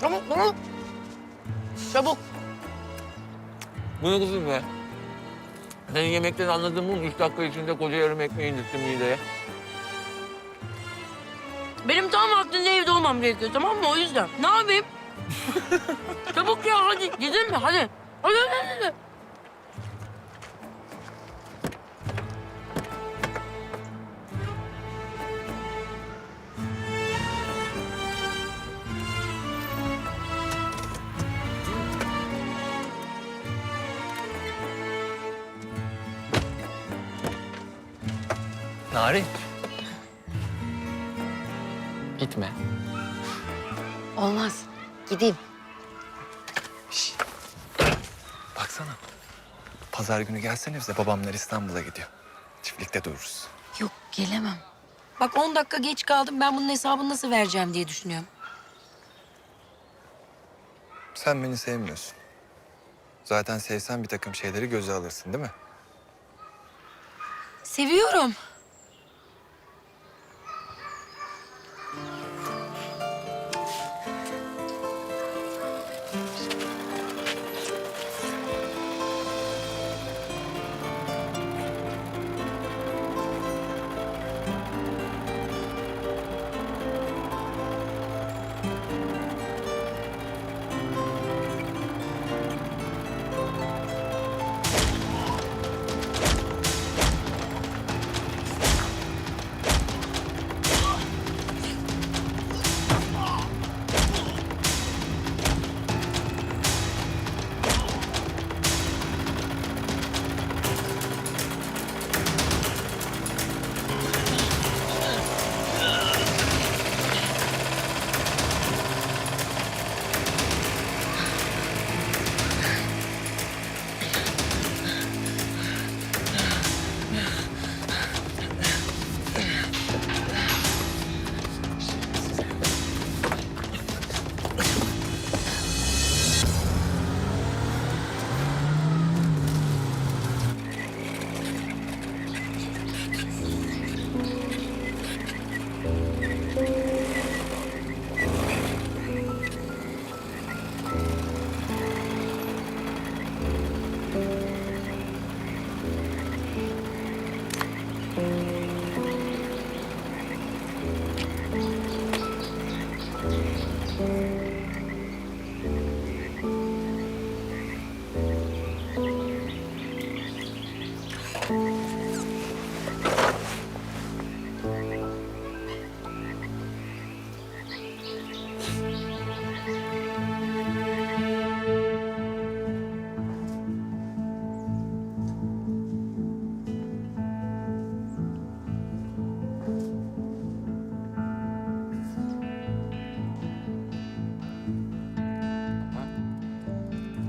Çabuk çabuk. Çabuk. Bu ne kızım be? Senin yemekten anladığım bu mu? Üç dakika içinde koca yarım ekmeği indirttim mideye. Benim tam vaktinde evde olmam gerekiyor tamam mı? O yüzden. Ne yapayım? Çabuk ya hadi gidelim mi? Hadi. Hadi hadi hadi. Narin. Gitme. Olmaz. Gideyim. Baksana. Pazar günü gelsene bize. Babamlar İstanbul'a gidiyor. Çiftlikte dururuz. Yok gelemem. Bak 10 dakika geç kaldım. Ben bunun hesabını nasıl vereceğim diye düşünüyorum. Sen beni sevmiyorsun. Zaten sevsen bir takım şeyleri göze alırsın değil mi? Seviyorum.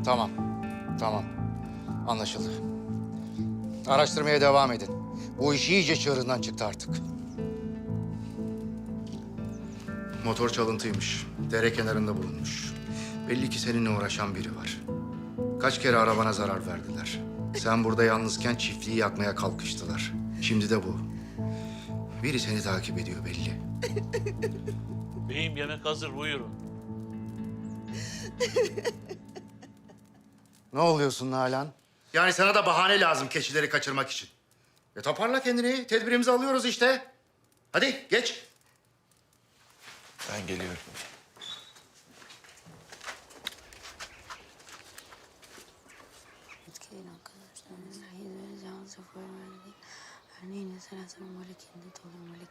Tamam. Tamam. Anlaşıldı. Araştırmaya devam edin. Bu iş iyice çığırından çıktı artık. Motor çalıntıymış. Dere kenarında bulunmuş. Belli ki seninle uğraşan biri var. Kaç kere arabana zarar verdiler. Sen burada yalnızken çiftliği yakmaya kalkıştılar. Şimdi de bu. Biri seni takip ediyor belli. Beyim yemek hazır buyurun. Ne oluyorsun Nalan? Yani sana da bahane lazım keçileri kaçırmak için. E toparla kendini. Tedbirimizi alıyoruz işte. Hadi geç. Ben geliyorum. Etkileyin sıfır. Örneğin mesela sana dolu molekül.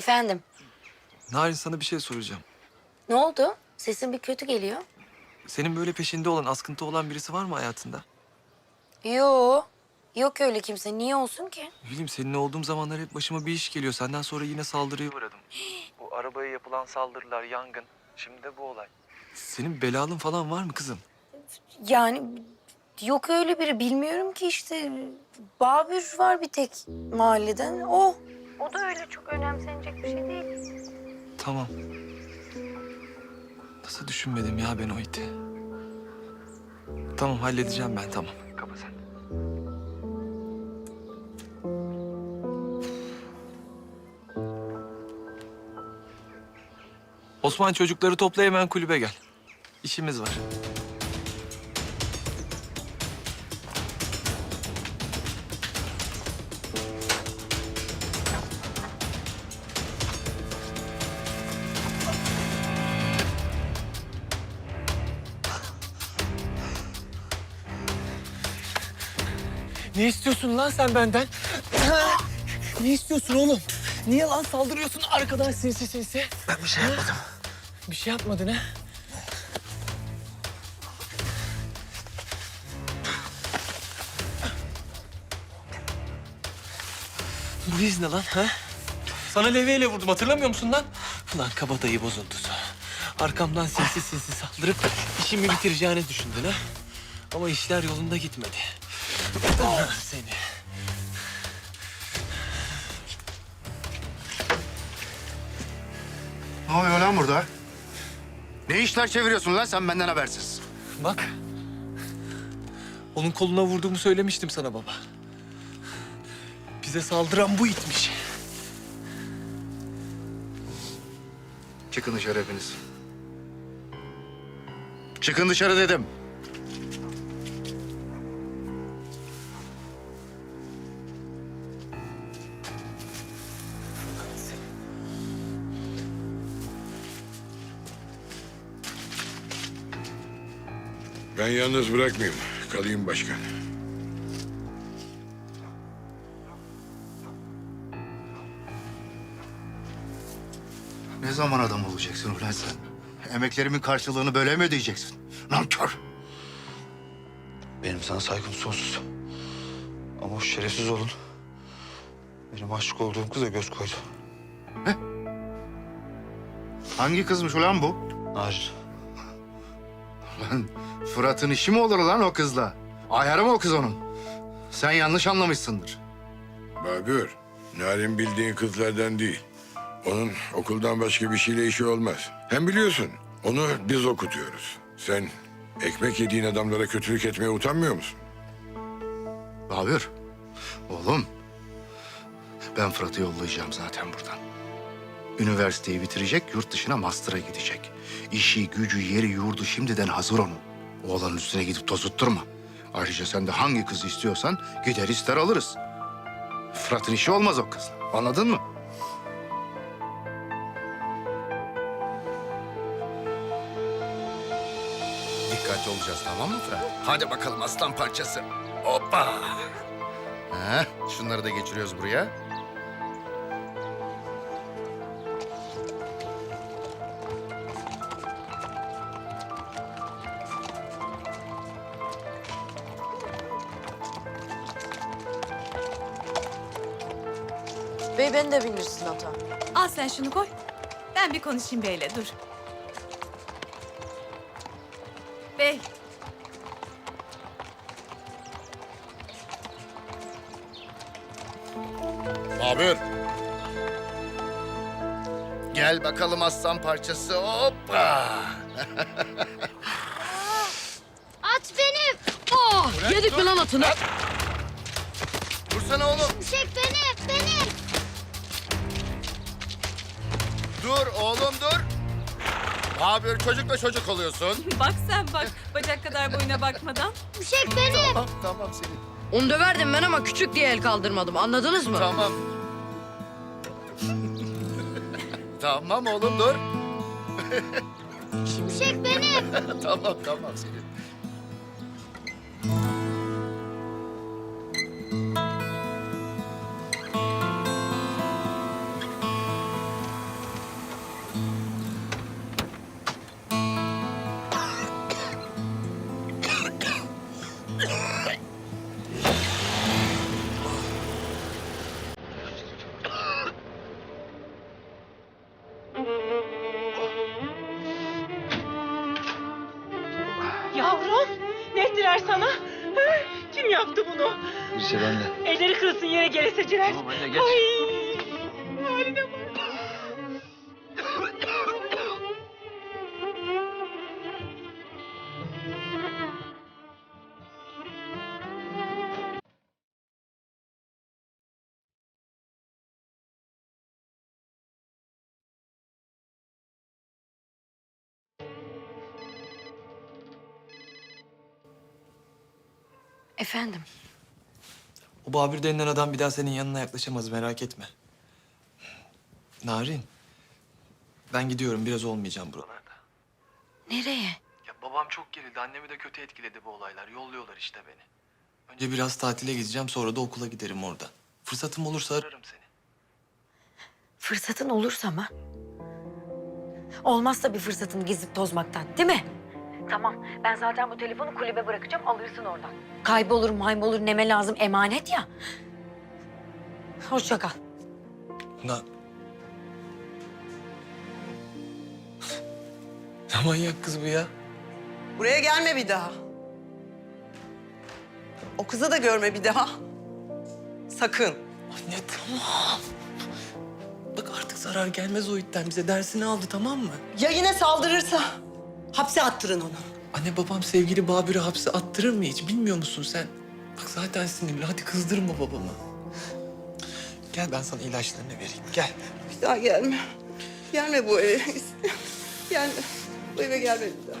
Efendim, Narin sana bir şey soracağım. ne oldu? Sesin bir kötü geliyor. Senin böyle peşinde olan, askıntı olan birisi var mı hayatında? Yo, yok öyle kimse. Niye olsun ki? Ne bileyim seninle olduğum zamanlar hep başıma bir iş geliyor. Senden sonra yine saldırıya uğradım. bu arabaya yapılan saldırılar, yangın. Şimdi de bu olay. Senin belalın falan var mı kızım? Yani yok öyle biri. Bilmiyorum ki işte. Babür var bir tek mahalleden. O. O da öyle çok önemsenecek bir şey değil. Tamam. Nasıl düşünmedim ya ben o iti? Tamam halledeceğim ben tamam. Kapa sen. Osman çocukları topla hemen kulübe gel. İşimiz var. Ne istiyorsun lan sen benden? ne istiyorsun oğlum? Niye lan saldırıyorsun arkadan sinsi sinsi? Ben bir şey yapmadım. Bir şey yapmadın ha? Biz ne lan ha? Sana levyeyle vurdum hatırlamıyor musun lan? Ulan kabadayı bozuntusu. Arkamdan sinsi sinsi saldırıp işimi bitireceğini düşündün ha? Ama işler yolunda gitmedi. Ah, seni. Ne oluyor lan burada? Ne işler çeviriyorsun lan sen benden habersiz? Bak. Onun koluna vurduğumu söylemiştim sana baba. Bize saldıran bu itmiş. Çıkın dışarı hepiniz. Çıkın dışarı dedim. Ben yalnız bırakmayayım. Kalayım başkan. Ne zaman adam olacaksın ulan sen? Emeklerimin karşılığını böyle mi ödeyeceksin? Nankör. Benim sana saygım sonsuz. Ama o şerefsiz olun. Benim aşık olduğum kıza göz koydu. Hangi kızmış ulan bu? Narin. Lan Fırat'ın işi mi olur lan o kızla? Ayarı mı o kız onun? Sen yanlış anlamışsındır. Babür, Narin bildiğin kızlardan değil. Onun okuldan başka bir şeyle işi olmaz. Hem biliyorsun, onu biz okutuyoruz. Sen ekmek yediğin adamlara kötülük etmeye utanmıyor musun? Babür, oğlum. Ben Fırat'ı yollayacağım zaten buradan. Üniversiteyi bitirecek, yurt dışına master'a gidecek. İşi, gücü, yeri, yurdu şimdiden hazır onun. Oğlanın üstüne gidip tozutturma. Ayrıca sen de hangi kızı istiyorsan gider ister alırız. Fırat'ın işi olmaz o kızla. Anladın mı? Dikkatli olacağız tamam mı Fırat? Hadi bakalım aslan parçası. Hoppa. Ha, şunları da geçiriyoruz buraya. Bey ben de binirsin ata. Al sen şunu koy. Ben bir konuşayım beyle dur. Bey, Babür. Gel bakalım aslan parçası. Hoppa. At benim. Yedik mi lan atını? Dursana oğlum. Çek beni, beni. Dur oğlum dur. Babür çocukla çocuk oluyorsun. bak sen bak. Bacak kadar boyuna bakmadan. Çek beni. Tamam tamam senin. Onu döverdim ben ama küçük diye el kaldırmadım. Anladınız mı? Tamam. tamam oğlum dur. Çek beni. tamam tamam senin. onu. Gülse şey ben de. Elleri kırılsın yere geriseceler. Tamam anne geç. Ay, haline bak. Efendim? O Babür denilen adam bir daha senin yanına yaklaşamaz merak etme. Narin. Ben gidiyorum biraz olmayacağım buralarda. Nereye? Ya babam çok gerildi. Annemi de kötü etkiledi bu olaylar. Yolluyorlar işte beni. Önce biraz tatile gideceğim sonra da okula giderim orada. Fırsatım olursa ararım seni. Fırsatın olursa mı? Olmazsa bir fırsatını gezip tozmaktan değil mi? Tamam ben zaten bu telefonu kulübe bırakacağım alırsın oradan. Kaybolur maybolur neme lazım emanet ya. Hoşça kal. Na... ne manyak kız bu ya? Buraya gelme bir daha. O kızı da görme bir daha. Sakın. Anne tamam. Bak artık zarar gelmez o itten bize. Dersini aldı tamam mı? Ya yine saldırırsa? Hapse attırın onu. Anne babam sevgili Babür'ü hapse attırır mı hiç? Bilmiyor musun sen? Bak zaten sinirli. Hadi kızdırma babamı. Gel ben sana ilaçlarını vereyim. Gel. Bir daha gelme. Gelme bu eve. gelme. Bu eve gelme bir daha.